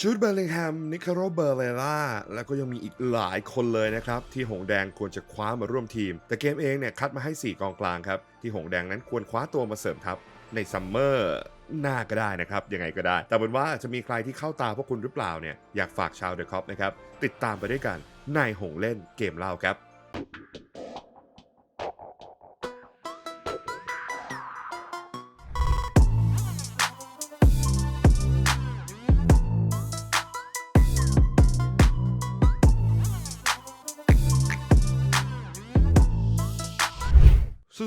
จูดเบอร์ลิงแฮม นิคาโรเบอร์เลล่า แล้วก็ยังมีอีกหลายคนเลยนะครับ ที่หงแดงควรจะคว้ามาร่วมทีม แต่เกมเองเนี่ยคัดมาให้ 4 กองกลางครับ ที่หงแดงนั้นควรคว้าตัวมาเสริมทัพในซัมเมอร์หน้าก็ได้นะครับ ยังไงก็ได้ แต่เป็นว่าจะมีใครที่เข้าตาพวกคุณหรือเปล่าเนี่ยอยากฝากชาวเดอะคอปนะครับ ติดตามไปด้วยกันในหงเล่นเกมเล่าครับ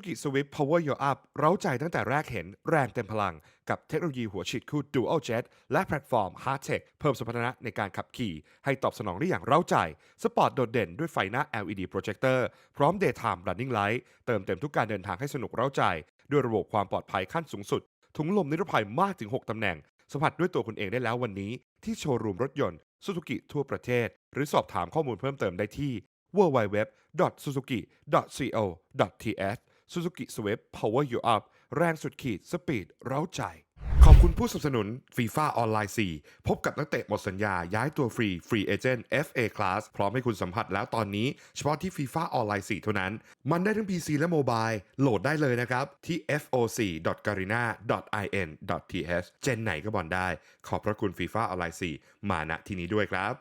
Suzuki Swift Power Your Up เร้าใจตั้งแต่แรกเห็นแรงเต็มพลัง กับเทคโนโลยีหัวฉีดคู่ Dual Jet และแพลตฟอร์ม Hard Tech เพิ่มสมรรถนะในการขับขี่ ให้ตอบสนองได้อย่างเร้าใจ สปอร์ตโดดเด่นด้วยไฟหน้า LED Projector พร้อม Daytime Running Light เติมเต็มทุกการเดินทางให้สนุกเร้าใจ ด้วยระบบความปลอดภัยขั้นสูงสุด ถุงลมนิรภัยมากถึง 6 ตำแหน่ง สัมผัสด้วยตัวคุณเองได้แล้ววันนี้ ที่โชว์รูมรถยนต์ Suzuki ทั่วประเทศ หรือสอบถามข้อมูลเพิ่มเติมได้ที่ www.suzuki.co.th Suzuki Swift Power You Up แรงสุดขีด สปีด เร้าใจ ขอบคุณผู้สนับสนุน FIFA ออนไลน์4พบกับนักเตะหมดสัญญาย้ายตัวฟรีฟรีเอเจนต์ FA Class พร้อมให้คุณสัมผัสแล้วตอนนี้ เฉพาะที่ FIFA ออนไลน์4เท่านั้น มันได้ทั้ง PC และโมบายโหลดได้เลยนะครับ ที่ foc.garena.in.th เจนไหนก็บอลได้ ขอบพระคุณ FIFA ออนไลน์4มาณที่นี้ด้วยครับ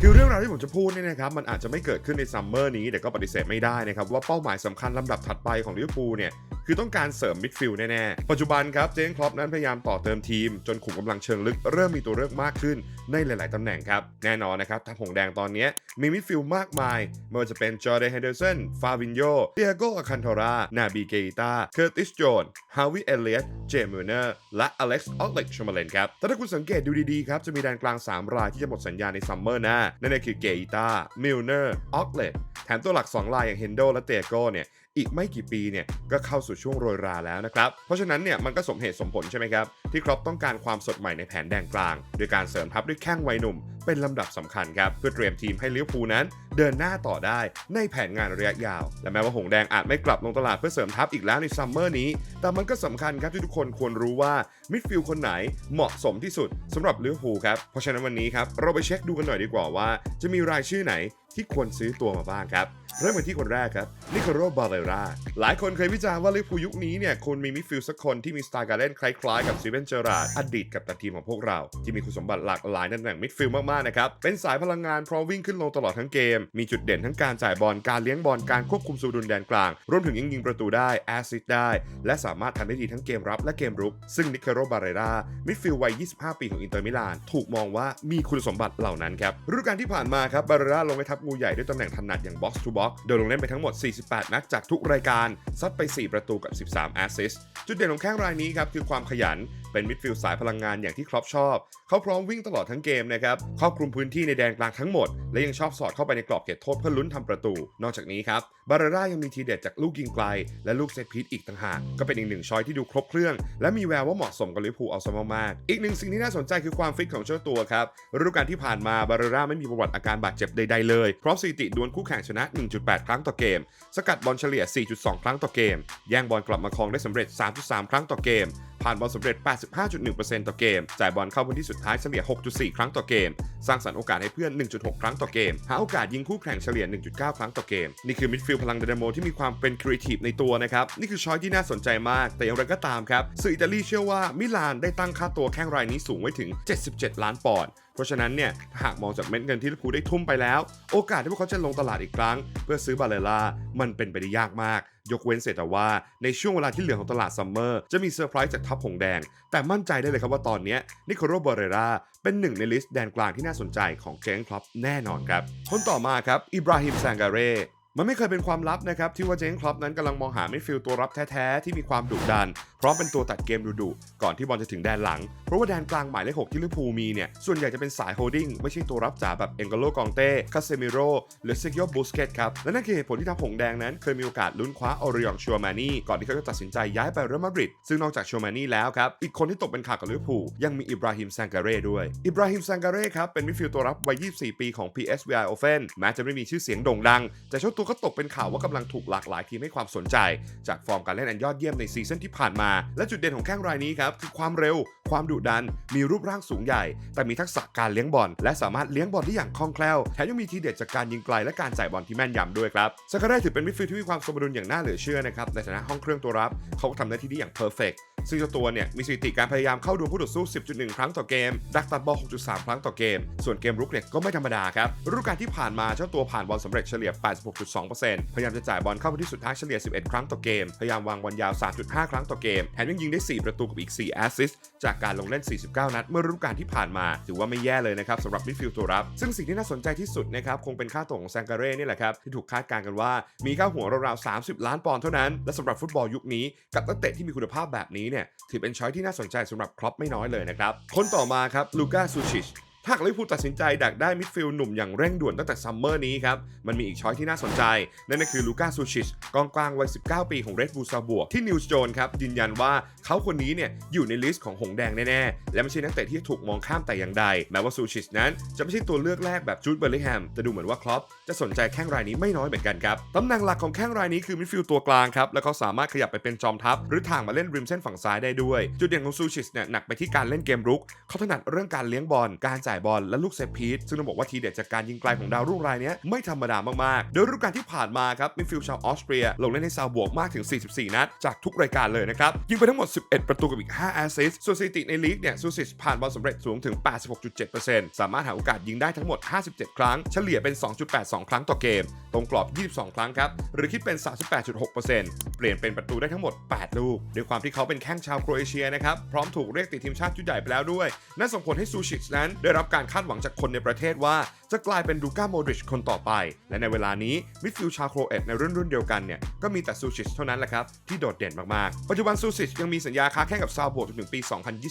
คือเรื่องราวที่ผมจะพูดเนี่ยนะครับมันอาจจะไม่เกิดขึ้นในซัมเมอร์นี้แต่ก็ปฏิเสธไม่ได้นะครับว่าเป้าหมายสำคัญลำดับถัดไปของลิเวอร์พูลเนี่ย คือต้องการเสริมมิดฟิลด์แน่ๆ ปัจจุบันครับเจงคล็อปนั้นพยายามต่อเติมทีม จนขุมกำลังเชิงลึกเริ่มมีตัวเลือกมากขึ้นในหลาย ๆตำแหน่งครับ แน่นอนนะครับทางหงแดงตอนนี้มีมิดฟิลด์มากมายไม่ว่าจะเป็นจอร์แดนเฮเดอร์สันฟาวินโยเตียโกอาคันทอรานาบีเกตาเคอร์ติสโจนฮาวิเอเลียสเจมูเนอร์และอเล็กซ์ออกเล็กชมาเลนครับแต่ถ้าคุณสังเกตดูดีๆครับจะมีแดนกลาง 3 รายที่จะหมดสัญญาในซัมเมอร์หน้านั่นก็คือเกตามิลเนอร์ออกเลตแถมตัวหลัก 2 รายอย่างเฮนโดและเตโกเนี่ย อีกไม่กี่ปีเนี่ยก็เข้าสู่ช่วงโรยราแล้วนะครับ เพราะฉะนั้นเนี่ยมันก็สมเหตุสมผลใช่ไหมครับ ที่ครอปต้องการความสดใหม่ในแผนแดนกลาง โดยการเสริมทัพด้วยแข้งวัยหนุ่ม เป็นลำดับสำคัญครับ เพื่อเตรียมทีมให้ลิเวอร์พูลนั้น เดินหน้าต่อได้ในแผนงานระยะยาว และแม้ว่าหงแดงอาจไม่กลับลงตลาดเพื่อเสริมทัพอีกแล้วในซัมเมอร์นี้ แต่มันก็สำคัญครับที่ทุกคนควรรู้ว่ามิดฟิลด์คนไหนเหมาะสมที่สุดสำหรับลิเวอร์พูลครับเพราะฉะนั้นวันนี้ครับเราไปเช็คดูกันหน่อยดีกว่าว่า จะมีรายชื่อไหน ที่ควรซื้อตัวมาบ้างครับ เริ่มกันที่คนแรกครับนิโคโรบาเลราหลายคนเคยวิจารณ์ว่าลิเวอร์พูลยุคนี้เนี่ยควรมีมิดฟิลด์สักคนที่มีสไตล์การเล่นคล้ายๆ กับซีเวนเจอราดอดีตกับตันทีมของพวกเรา ที่มีคุณสมบัติหลากหลายในตำแหน่งมิดฟิลด์มากๆนะครับเป็นสายพลังงานพร้อมวิ่งขึ้นลงตลอดทั้งเกม มีจุดเด่นทั้งการจ่ายบอลการเลี้ยงบอลการควบคุมสมดุลแดนกลางรวมถึงยังยิงประตูได้แอสซิสได้ และสามารถทำได้ดีทั้งเกมรับและเกมรุก ซึ่งนิโคโรบาเลรามิดฟิลด์วัย 25 ปีของอินเตอร์มิลานถูกมองว่ามีคุณสมบัติเหล่านั้นครับฤดูกาลที่ผ่านมาครับบาเลราลงไปทับงูใหญ่ด้วยตำแหน่งถนัดอย่างบ็อกซ์ทูบ็อกโดยลงเล่นไปทั้งหมด 48 นัดจากทุกรายการ ซัดไป 4 ประตูกับ 13 แอสซิสต์จุดเด่นของแข้งรายนี้ครับคือความขยันเป็นมิดฟิลด์สายพลังงานอย่างที่ครอปชอบ เขาพร้อมวิ่งตลอดทั้งเกมนะครับครอบคลุมพื้นที่ในแดนกลางทั้งหมด และยังชอบสอดเข้าไปในกรอบเขตโทษเพื่อลุ้นทำประตู นอกจากนี้ครับบาร์เรร่ายังมีทีเด็ดจากลูกยิงไกล และลูกเซตพีทอีกต่างหากก็เป็นอีกหนึ่งช้อยที่ดูครบเครื่อง และมีแววว่าเหมาะสมกับลิเวอร์พูลเอาซะมากๆอีกหนึ่งสิ่งที่น่าสนใจคือความฟิตของเจ้าตัวครับฤดูกาลที่ผ่านมาบาร์เรร่าไม่มีประวัติอาการบาดเจ็บใดๆเลยพร้อมสถิติดวลคู่แข่งชนะ 1.8 ครั้งต่อเกม สกัดบอลเฉลี่ย 4.2 ครั้งต่อเกม แย่งบอลกลับมาครองได้สำเร็จ 3.3 ครั้งต่อเกม ผ่านบอลสำเร็จ 85.1%ต่อเกม จ่ายบอลเข้าพื้นที่สุดท้ายเฉลี่ย 6.4 ครั้งต่อเกม สร้างสรรค์โอกาสให้เพื่อน 1.6 ครั้งต่อเกม หาโอกาสยิงคู่แข่งเฉลี่ย 1.9 ครั้งต่อเกม นี่คือมิดฟิลด์พลังเดนโมที่มีความเป็นครีเอทีฟในตัวนะครับ นี่คือช้อยที่น่าสนใจมาก แต่อย่างไรก็ตามครับ สื่ออิตาลีเชื่อว่ามิลานได้ตั้งค่าตัวแข้งรายนี้สูงไว้ถึง 77 ล้านปอนด์เพราะฉะนั้นเนี่ยถ้าหากมองจากเม็ดเงินที่ลิเวอร์พูลได้ทุ่มไปแล้ว โอกาสที่พวกเขาจะลงตลาดอีกครั้ง เพื่อซื้อบาเลล่ามันเป็นไปได้ยากมาก ยกเว้นเสียแต่ว่าในช่วงเวลาที่เหลือของตลาดซัมเมอร์จะมีเซอร์ไพรส์จากทัพหงแดง แต่มั่นใจได้เลยครับว่าตอนนี้นิโคโรบาเรราเป็นหนึ่งในลิสต์แดนกลางที่น่าสนใจของเจงคลับแน่นอนครับ คนต่อมาครับอิบราฮิมแซงการเร มันไม่เคยเป็นความลับนะครับที่ว่าเจงคลับนั้นกำลังมองหามิดฟิลด์ตัวรับแท้ๆ ที่มีความดุดัน พร้อมเป็นตัวตัดเกมดุๆก่อนที่บอลจะถึงแดนหลัง เพราะว่าแดนกลางหมายเลขหกที่ลิเวอร์พูลมีเนี่ย ส่วนใหญ่จะเป็นสายโฮลดิ้งไม่ใช่ตัวรับจ๋าแบบเอ็งโกโลกองเต้คาเซมิโรหรือเซกิโอบูสเกตครับ และนั่นคือเหตุผลที่ทัพหงแดงนั้น เคยมีโอกาสลุ้นคว้าออริองชัวมานี่ก่อนที่เขาจะตัดสินใจย้ายไปเรอัลมาดริดซึ่งนอกจากชัวมานี่แล้วครับอีกคนที่ตกเป็นข่าวกับลิเวอร์พูลยังมีอิบราฮิมแซงการเร่ด้วยอิบราฮิมแซงการเร่ครับเป็นมิดฟิลด์ตัวรับวัย 24 ปีของ PSV Eindhoven แม้จะไม่มีชื่อเสียงโด่งดังแต่เจ้าตัวก็ตกเป็นข่าวว่ากำลังถูกหลากหลายทีมให้ความสนใจ จากฟอร์มการเล่นอันยอดเยี่ยมในซีซั่นที่ผ่านมา และจุดเด่นของแข้งรายนี้ครับคือความเร็ว ความดุดัน มีรูปร่างสูงใหญ่ แต่มีทักษะการเลี้ยงบอลและสามารถเลี้ยงบอลได้อย่างคล่องแคล่วแถมยังมีทีเด็ดจากการยิงไกลและการจ่ายบอลที่แม่นยำด้วยครับซากาเร่ถือเป็นมิดฟิลด์ที่มีความสมดุลอย่างน่าเหลือเชื่อนะครับในฐานะห้องเครื่องตัวรับเขาก็ทำหน้าที่ได้อย่างเพอร์เฟกซึ่งเจ้าตัวเนี่ยมีสถิติการพยายามเข้าดูผู้ต่อสู้ 10.1 ครั้งต่อเกม ดักตัดบอล 6.3 ครั้งต่อเกม ส่วนเกมรุกเนี่ยก็ไม่ธรรมดาครับฤดูกาลที่ผ่านมาเจ้าตัวผ่านบอลสำเร็จเฉลี่ย86.2%พยายามจะจ่ายบอลเข้าไปที่สุดท้ายเฉลี่ย 11 ครั้งต่อเกม พยายามวางบอลยาว 3.5 ครั้งต่อเกม แถมยังยิงได้ 4 ประตูกับอีก 4 แอสซิสต์จากการลงเล่น 49 นัด เมื่อฤดูกาลที่ผ่านมา ถือว่าไม่แย่เลยนะครับสำหรับมิดฟิลด์ตัวรับ ซึ่งสิ่งที่น่าสนใจที่สุดนะครับคงเป็นค่าตัวของแซงการเร่นี่แหละครับที่ถูกคาดการณ์กันว่ามีค่าหัวราวๆ30 ล้านปอนด์เท่านั้น และสำหรับฟุตบอลยุคนี้กับนักเตะที่มีคุณภาพแบบนี้เนี่ยถือเป็นช้อยที่น่าสนใจสำหรับครอปไม่น้อยเลยนะครับคนต่อมาครับลูก้าซูชิช ถ้าลิเวอร์พูลตัดสินใจดักได้มิดฟิลด์หนุ่มอย่างเร่งด่วนตั้งแต่ซัมเมอร์นี้ครับ มันมีอีกช้อยที่น่าสนใจ นั่นก็คือลูก้าซูชิชกองกลางวัย 19 ปีของเรดบูลซาบวกที่นิวส์โจนครับ ยืนยันว่าเขาคนนี้เนี่ยอยู่ในลิสต์ของหงแดงแน่ ๆ และไม่ใช่นักเตะที่ถูกมองข้ามแต่อย่างใด แม้ว่าซูชิชนั้นจะไม่ใช่ตัวเลือกแรกแบบจูดเบอร์ลิแฮมแต่ดูเหมือนว่าครอปจะสนใจแข้งรายนี้ไม่น้อยเหมือนกันครับตำแหน่งหลักของแข้งรายนี้คือมิดฟิลด์ตัวกลางครับแล้วเขาสามารถขยับไปเป็นจอมทัพหรือทางมาเล่นริมเส้นฝั่งซ้ายได้ด้วย จุดเด่นของซูชิชเนี่ยหนักไปที่การเล่นเกมรุกเขาถนัดเรื่องการเลี้ยงบอลการจ่ายบอลและลูกเซตพีทซึ่งต้องบอกว่าทีเด็ดจากการยิงไกลของดาวรุ่งรายนี้ไม่ธรรมดามากๆ โดยฤดูกาลที่ผ่านมาครับมิดฟิลด์ชาวออสเตรีย ลงเล่นให้ซาวบวกมากถึง 44 นัด จากทุกรายการเลยนะครับ ยิงไปทั้งหมด 11 ประตูกับอีก 5 แอสซิสต์ส่วนสถิติในลีกเนี่ยซูซิสผ่านบอลสำเร็จสูงถึง 86.7%สามารถหาโอกาสยิงได้ทั้งหมด 57 ครั้ง เฉลี่ยเป็น 2.82 ครั้งต่อเกม ตรงกรอบ 22 ครั้งครับหรือคิดเป็น 38.6%เปลี่ยนเป็นประตูได้ทั้งหมด 8 ลูกด้วยความที่เขาเป็นแข้งชาวโครเอเชียนะครับพร้อมถูกเรียกติดทีมชาติชุดใหญ่ไปแล้วด้วยนั่นส่งผลให้ซูชิชนั้นได้รับการคาดหวังจากคนในประเทศว่า จะกลายเป็นลูก้าโมดริชคนต่อไป และในเวลานี้มิดฟิลด์ชาวโครเอตในรุ่นรุ่นเดียวกันเนี่ยก็มีแต่ซูชิชเท่านั้นแหละครับ ที่โดดเด่นมากๆ ปัจจุบันซูชิชยังมีสัญญาค้าแข่งกับซาโบจนถึงปี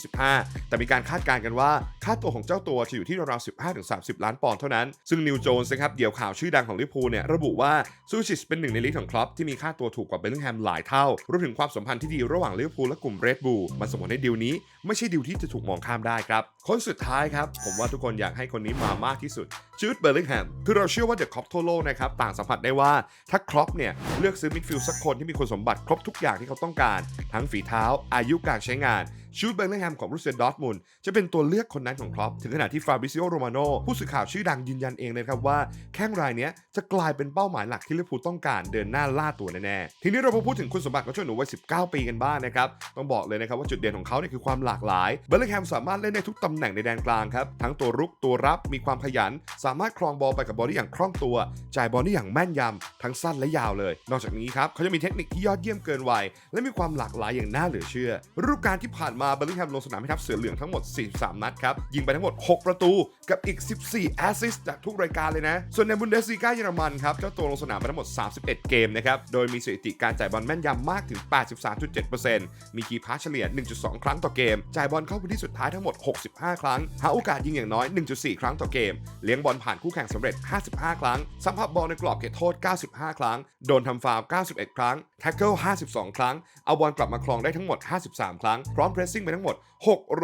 2025 แต่มีการคาดการณ์กันว่าค่าตัวของเจ้าตัวจะอยู่ที่ราวๆ15-30 ล้านปอนด์เท่านั้น ซึ่งนิวโจนส์นะครับเดี่ยวข่าวชื่อดังของลิเวอร์พูลเนี่ยระบุว่าซูชิชเป็นหนึ่งในลิสต์ของคลับที่มีค่าตัวถูกกว่าเบลลิงแฮมหลายเท่ารวมถึงความสัมพันธ์ที่ดีระหว่างลิเวอร์พูลและกลุ่มเรดบูลมันส่งผลให้ดีลนี้ ไม่ใช่ดีลที่จะถูกมองข้ามได้ครับคนสุดท้ายครับผมว่าทุกคนอยากให้คนนี้มามากที่สุดจูดเบอร์ลิงแฮมคือเราเชื่อว่าเดอะครอปทั่วโลกนะครับต่างสัมผัสได้ว่าถ้าครอปเนี่ยเลือกซื้อมิดฟิลด์สักคนที่มีคุณสมบัติครบทุกอย่างที่เขาต้องการ ทั้งฝีเท้าอายุการใช้งาน ชูดเบอร์ลิงแฮมของรูเซียดอทมุนจะเป็นตัวเลือกคนนั้นของครอปถึงขนาดที่ฟาบริซิโอโรมาโนผู้สื่อข่าวชื่อดังยืนยันเองเลยครับว่าแข้งรายนี้จะกลายเป็นเป้าหมายหลักที่ลิเวอร์พูลต้องการเดินหน้าล่าตัวแน่ๆทีนี้เรามาพูดถึงคุณสมบัติของเจ้าหนูวัย19 ปีกันบ้างนะครับต้องบอกเลยนะครับว่าจุดเด่นของเขาเนี่ยคือความหลากหลายเบอร์ลิงแฮมสามารถเล่นได้ทุกตำแหน่งในแดนกลางครับทั้งตัวรุกตัวรับมีความขยัน สามารถครองบอลไปกับบอลได้อย่างคล่องตัว จ่ายบอลได้อย่างแม่นยำทั้งสั้นและยาวเลย นอกจากนี้ครับเขาจะมีเทคนิคที่ยอดเยี่ยมเกินวัยและมีความหลากหลายอย่างน่าเหลือเชื่อฤดูกาลที่ผ่านมาเบอร์ลิงแฮมลงสนามให้ทัพเสือเหลืองทั้งหมด 43 นัดครับ ยิงไปทั้งหมด 6 ประตูกับอีก 14 แอสซิสต์จากทุกรายการเลยนะ ส่วนในบุนเดสลีกาเยอรมันครับ เจ้าตัวลงสนามไปทั้งหมด 31 เกมนะครับ โดยมีสถิติการจ่ายบอลแม่นยำมากถึง 83.7%มีคีพาเฉลี่ย 1.2 ครั้งต่อเกม จ่ายบอลเข้าพื้นที่สุดท้ายทั้งหมด 65 ครั้ง หาโอกาสยิงอย่างน้อย 1.4 ครั้งต่อเกม เลี้ยงบอลผ่านคู่แข่งสำเร็จ 55 ครั้ง สัมผัสบอลในกรอบเขตโทษ 95 ครั้ง โดนทำฟาวล์91 ครั้ง แท็กเกิล 52 ครั้ง เอาบอลกลับมาครองได้ทั้งหมด 53 ครั้ง พร้อมเพรสซิ่งไปทั้งหมด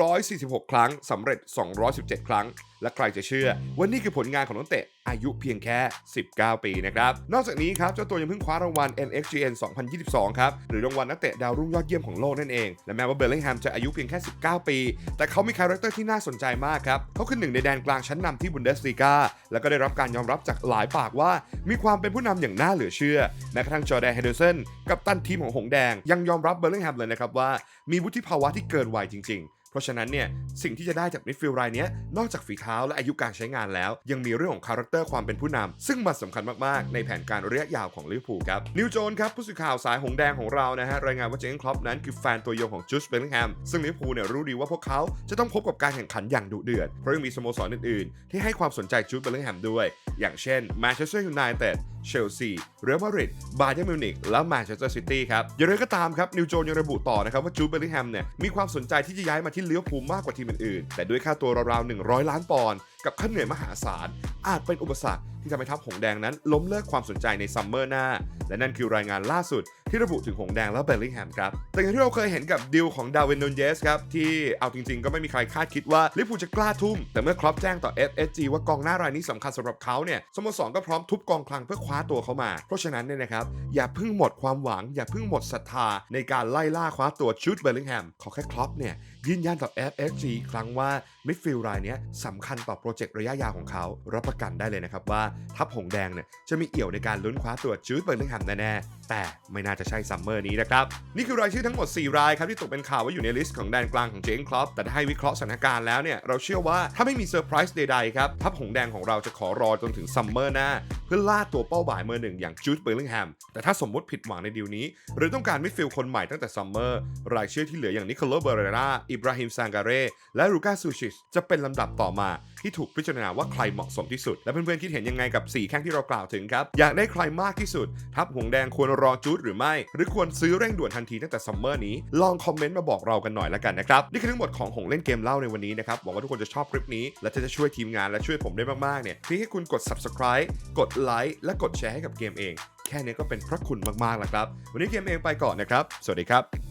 646 ครั้งสำเร็จ 217 ครั้ง และใครจะเชื่อว่านี่คือผลงานของนักเตะอายุเพียงแค่ 19 ปีนะครับ นอกจากนี้ครับเจ้าตัวยังเพิ่งคว้ารางวัล NXGN 2022 ครับ หรือรางวัลนักเตะดาวรุ่งยอดเยี่ยมของโลกนั่นเอง และแม้ว่าเบลลิงแฮมจะอายุเพียงแค่ 19 ปี แต่เขามีคาแรคเตอร์ที่น่าสนใจมากครับ เขาคือหนึ่งในแดนกลางชั้นนำที่บุนเดสลีกาและก็ได้รับการยอมรับจากหลายปากว่า มีความเป็นผู้นำอย่างน่าเหลือเชื่อแม้กระทั่งจอร์แดนเฮเดอร์สันกับตันทีมของหงแดง ยังยอมรับเบลลิงแฮมเลยนะครับว่ามีวุฒิภาวะที่เกินวัยจริง ๆ เพราะฉะนั้นเนี่ยสิ่งที่จะได้จากมิดฟิลด์รายนี้นอกจากฝีเท้าและอายุการใช้งานแล้ว ยังมีเรื่องของคาแรคเตอร์ความเป็นผู้นำซึ่งมันสำคัญมากๆ ในแผนการระยะยาวของลิเวอร์พูลครับนิวโจนครับผู้สื่อข่าวสายหงแดงของเรานะฮะรายงานว่าเจนครอปนั้นคือแฟนตัวยงของจูสเบลลิงแฮมซึ่งลิเวอร์พูลเนี่ยรู้ดีว่าพวกเขาจะต้องพบกับการแข่งขันอย่างดุเดือดเพราะยังมีสโมสรอื่นๆ ที่ให้ความสนใจจูสเบลลิงแฮมด้วยอย่างเช่นแมนเชสเตอร์ยูไนเต็ดเชลซี เรอัลมาดริด บาเยิร์นมิวนิกและแมนเชสเตอร์ซิตี้ครับอย่างไรก็ตามครับนิวโจนยังระบุต่อนะครับว่าจูดเบลลิงแฮมเนี่ยมีความสนใจที่จะย้ายมาที่ลิเวอร์พูมากกว่าทีมอื่นๆ แต่ด้วยค่าตัวราวๆ 100 ล้านปอนด์กับค่าเหนื่อยมหาศาล อาจเป็นอุปสรรคที่ทำให้ทัพหงแดงนั้นล้มเลิกความสนใจในซัมเมอร์หน้า และนั่นคือรายงานล่าสุด ที่ระบุถึงหงแดงและเบลลิงแฮมครับแต่อย่างที่เราเคยเห็นกับดิวของดาวินนนเยสครับที่เอาจริงๆ ก็ไม่มีใครคาดคิดว่าลิเวอร์พูจะกล้าทุ่ม แต่เมื่อครอปแจ้งต่อ FSG ว่ากองหน้ารายนี้สำคัญสำหรับเขาเนี่ยสโมสรก็พร้อมทุบกองคลังเพื่อคว้าตัวเขามา เพราะฉะนั้นเนี่ยนะครับอย่าเพิ่งหมดความหวัง อย่าเพิ่งหมดศรัทธาในการไล่ล่าคว้าตัวชูดเบลลิงแฮมขอแค่ครอปเนี่ยยืนยันต่อ FSG อีกครั้งว่ามิดฟิลด์รายนี้สำคัญต่อโปรเจกต์ระยะยาวของเขา รับประกันได้เลยนะครับว่าทัพหงแดงเนี่ยจะมีเอี่ยวในการลุ้นคว้าตัวจูดเบอร์ลิงแฮมแน่ๆแต่ไม่น่าจะใช่ซัมเมอร์นี้นะครับ นี่คือรายชื่อทั้งหมด 4 รายครับที่ตกเป็นข่าวว่าอยู่ในลิสต์ของแดนกลางของเจนคลอปแต่ถ้าให้วิเคราะห์สถานการณ์แล้วเนี่ยเราเชื่อว่าถ้าไม่มีเซอร์ไพรส์ใดๆครับทัพหงแดงของเราจะขอรอจนถึงซัมเมอร์หน้า เพื่อล่าตัวเป้าหมายเมื่อหนึ่งอย่างจูดเบอร์ลิงแฮมแต่ถ้าสมมติผิดหวังในดีลนี้ หรือต้องการมิดฟิลด์คนใหม่ตั้งแต่ซัมเมอร์รายชื่อที่เหลืออย่างนิโคลโลเบเรราอิบราฮิมซางการเรและลูกาซูชิชจะเป็นลำดับต่อมา ที่ถูกพิจารณาว่าใครเหมาะสมที่สุด และเพื่อนๆคิดเห็นยังไงกับ 4 แข้งที่เรากล่าวถึงครับ อยากได้ใครมากที่สุด ทัพหงแดงควรรอจูดหรือไม่ หรือควรซื้อเร่งด่วนทันทีตั้งแต่ซัมเมอร์นี้ ลองคอมเมนต์มาบอกเรากันหน่อยละกันนะครับ นี่คือทั้งหมดของหงเล่นเกมเล่าในวันนี้นะครับ หวังว่าทุกคนจะชอบคลิปนี้ และจะช่วยทีมงานและช่วยผมได้มากๆ เนี่ยเพียงแค่คุณกด subscribe กดไลค์และกดแชร์ให้กับเกมเอง แค่นี้ก็เป็นพระคุณมากๆแล้วครับ วันนี้เกมเองไปก่อนนะครับ สวัสดีครับ